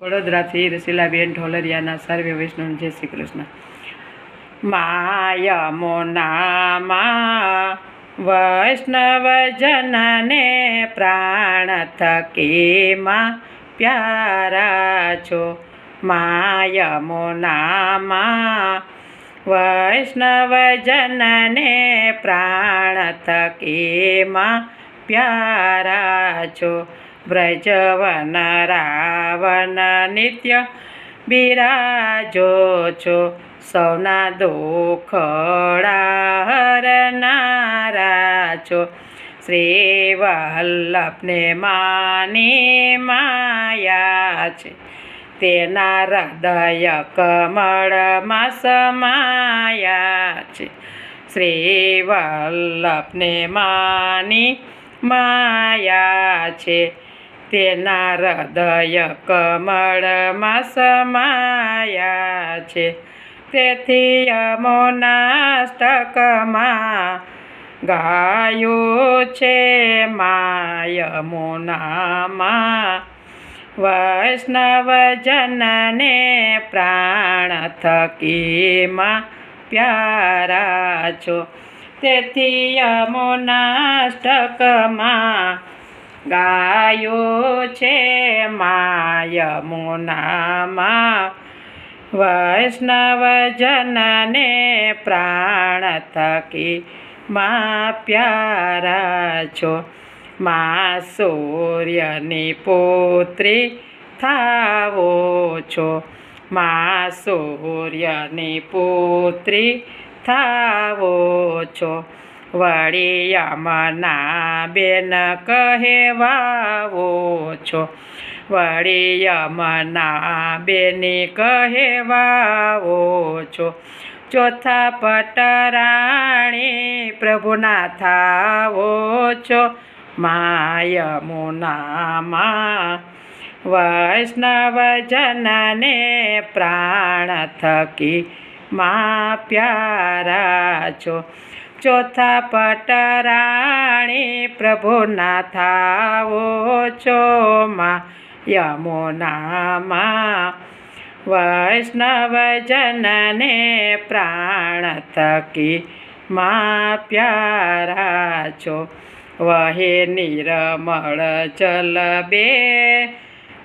વડોદરાથી રસીલાબેન ઢોલરિયાના સર્વે વૈષ્ણવ, જય શ્રી કૃષ્ણ. માય મોનામાં વૈષ્ણવ જનને પ્રાણ થકીમાં પ્યારા છો. માય મોનામાં વૈષ્ણવ જનને પ્રાણ થકીમાં પ્યારા છો. વ્રજવન રાવન નિત્ય બિરાજો છો. સૌના દુખડા હરનારા છો. શ્રી વલ્લભને માની માયા છે. તેના હૃદય કમળમાં સમાયા છે. શ્રી વલ્લભને માની માયા છે. તેના હૃદય કમળમાં સમાયા છે. તેથી અમોનાષ્ટકમાં ગાયું છે માયમોનામાં. વૈષ્ણવજનને પ્રાણ થકીમાં પ્યારા છો. તેથી યમુનાષ્ટકમાં ગાયો છે માય યમુનામાં વૈષ્ણવજનને પ્રાણ થકી માં પ્યારા છો. મા સૂર્યની પુત્રી થાવો છો. મા સૂર્યની પુત્રી થાવો છો. વળી બેન કહેવાવો છો. વળી યમના બેની કહેવાવો છો. ચોથા પટરાણી પ્રભુના થાવો છો. માયમુનામાં વૈષ્ણવ વૈષ્ણવજનને પ્રાણ થકી માં પ્યારા છો. ચોથા પટરાણી પ્રભુના થાવો છો માં યમુનામાં. વૈષ્ણવજનને પ્રાણ થકી માં પ્યારા છો. વહે નિરમળ જલ બે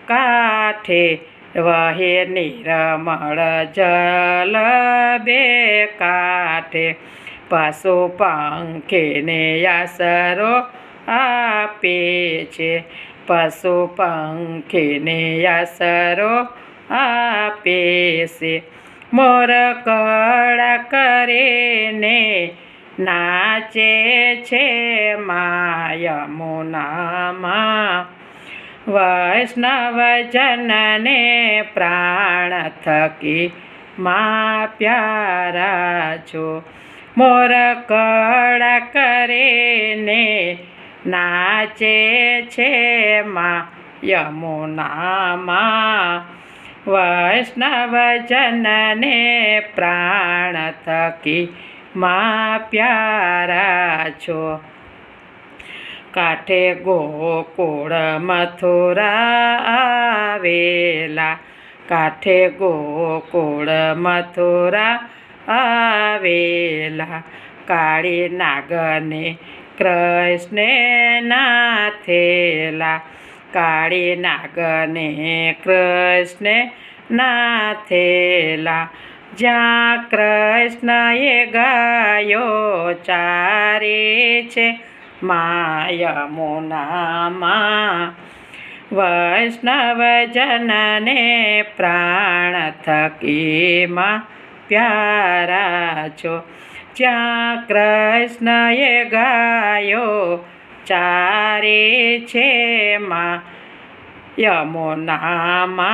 કાઠે વહે નિરમળ જલ બે કાઠે પશુ પંખીને આસરો આપે છે. પશુ પંખીને આસરો આપે છે. મોર કળા કરીને નાચે છે માયા મુનામાં વૈષ્ણવજનને પ્રાણ થકી મા પ્યારા છો. મોર કળા કરીને નાચે છે મા યમુનામાં. વૈષ્ણવજનને પ્રાણ થકી મા પ્યારા છો. કાંઠે ગોકુળ મથુરા આવેલા. કાંઠે ગોકુળ મથુરા આવેલા. કાળી નાગને કૃષ્ણે નાથેલા. કાળી નાગને કૃષ્ણે નાથેલા. જ્યાં કૃષ્ણએ ગાયો ચારે છે માય મુનામાં વૈષ્ણવજનને પ્રાણ થકીમાં પ્યારા છો જ્યાં કૃષ્ણએ ગાયો ચારે છે માં યમુનામાં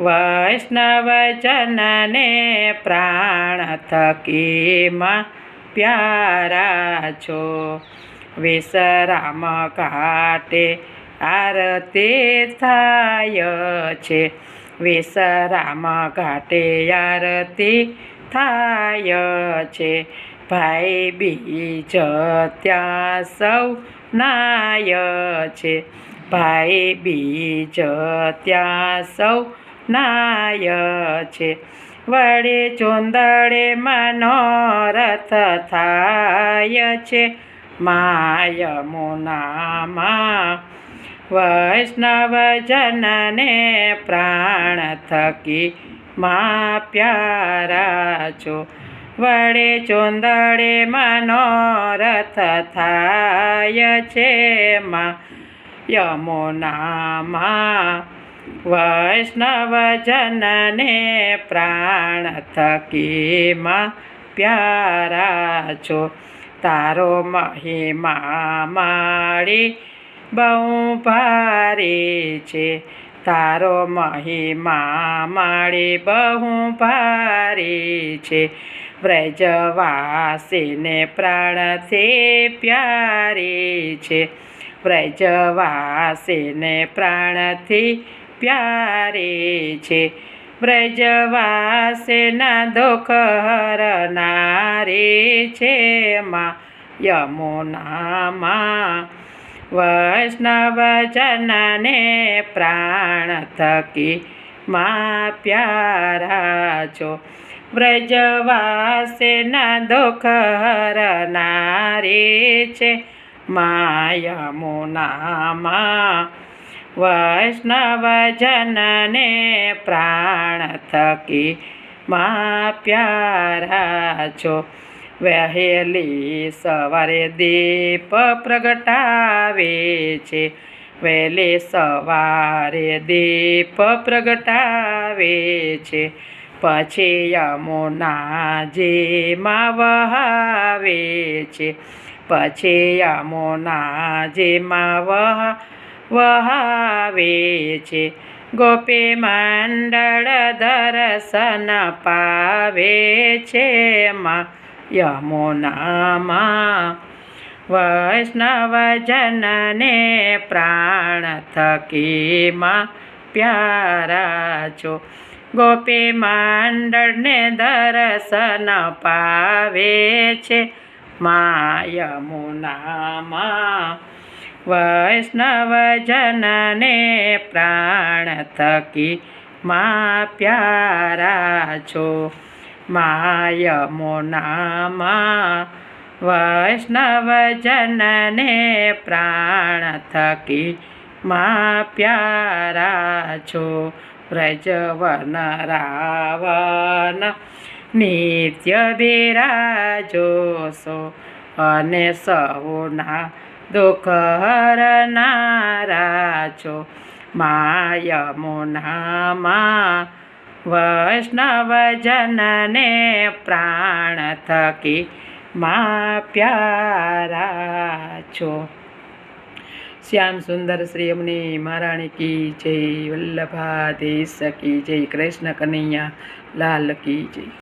વૈષ્ણવજનને પ્રાણ થકીમાં પ્યારા છો વિશ્રામ ઘાટે આરતી થાય છે. વિશ્રામ ઘાટે આરતી થાય છે. ભાઈ બીજ ત્યાં સૌ નાય છે. ભાઈ બીજ ત્યાં સૌ નાય છે. વળી ચુંદડે મનોરથ થાય છે. માય મુનામાં વૈષ્ણવ જનને પ્રાણ થકી મા પ્યારા છો વડે ચુંદડે મનોરથ થાય છે મા યમુનામાં વૈષ્ણવ જનને પ્રાણ થકી મા પ્યારા છો તારો મહિમા માળી બહુ ભારે છે. તારો મહિમા માળી બહુ ભારે છે. વ્રજવાસીને પ્રાણથી પ્યારી છે. વ્રજવાસીને પ્રાણથી પ્યારી છે. વ્રજવાસીના દુઃખ હરનારી છે માં યમુનામાં. વૈષ્ણવ જનને પ્રાણ થકી મા પ્યારા છો. વ્રજવાસના દુઃખ હરનારી છે માયા મુનામાં વૈષ્ણવ જનને પ્રાણ થકી મા પ્યારા છો. વહેલી સવારે દીપ પ્રગટાવે છે. વહેલી સવારે દીપ પ્રગટાવે છે. પછી યમુનાજીમાં વહાવે છે. પછી યમુનાજીમાં વહ વહાવે છે. ગોપી મંડળ દર્શન પાવે છે માં યમુનામાં. વૈષ્ણવ જનને પ્રાણ થકી માં પ્યારા છો. ગોપી મંડળને દર્શન પાવે છે મા યમુનામાં. વૈષ્ણવ જનને પ્રાણ થકી મા પ્યારા છો. માયમો નામા વૈષ્ણવ જનને પ્રાણ થકી મા પ્યારા છો. વ્રજવન રાવન નિત્ય બિરાજો સો અને સૌના દુઃખ હરનારા છો માય મુનામાં વૈષ્ણવ જનને પ્રાણ થકી મા પ્યારા છો શ્યામ સુંદર શ્રી અમને મહારાણી કી જય વલ્લભાદેશ કી જય, કૃષ્ણ કનૈયા લાલ કી જય.